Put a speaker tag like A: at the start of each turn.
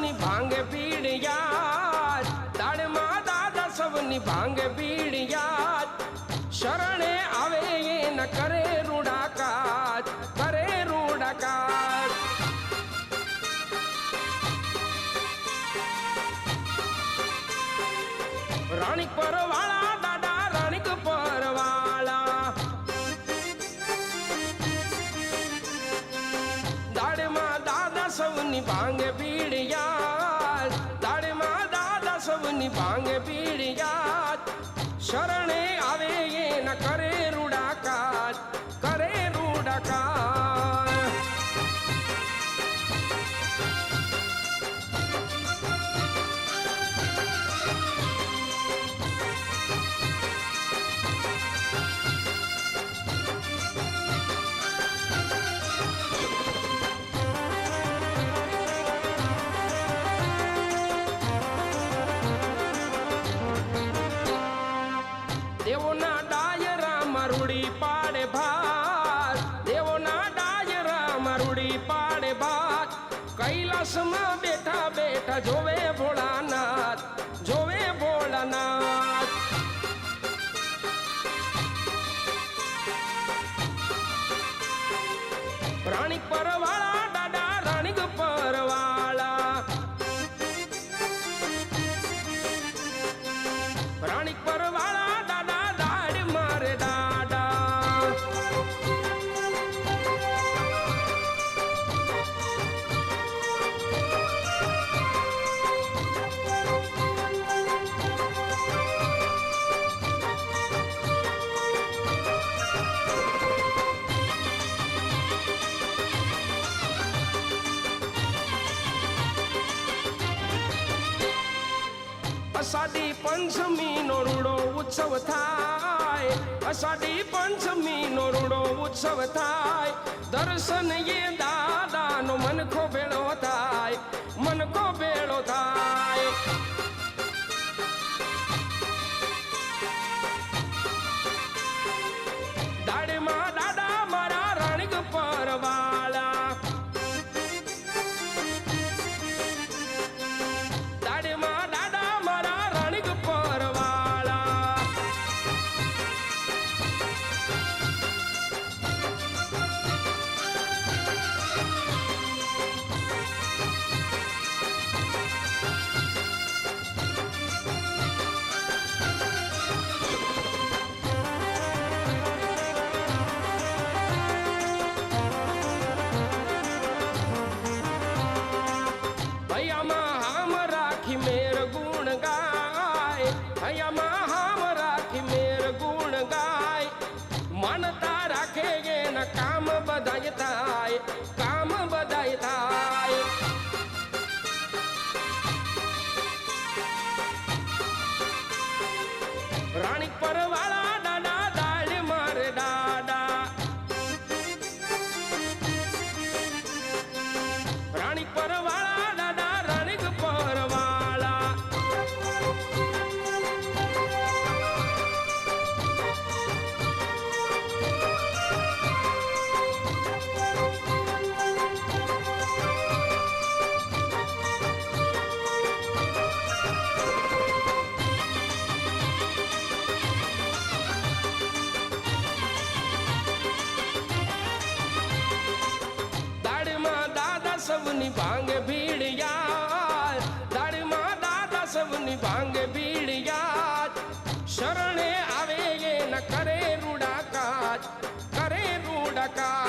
A: ભાંગે ભીડ યાદ. તાળમાં દાદા સૌની ભાંગે ભીડ યાદ. શરણે આવે એ ન કરે રૂડાકાત કરે રૂડાકાત. રાણીક પરવાળા, દાદા રાણીક પરવાળા. દાડમાં દાદા સૌની ભાંગે ભીડ દાદા ભાંગ પીડિયાત શરણે આવે એ ન કરે રૂડાકાત કરે રૂડા જોવે. અષાઢી પંચમી નો રૂડો ઉત્સવ થાય. અષાઢી પંચમી નો રૂડો ઉત્સવ થાય. દર્શન એ દાદા નો મનખો ભેળો થાય. મનખો ભેળો ગુણ ગાય હૈયામાં હામ રાખી મેર ગુણ ગાય માનતા રાખે એના કામ બધાય થાય টাকা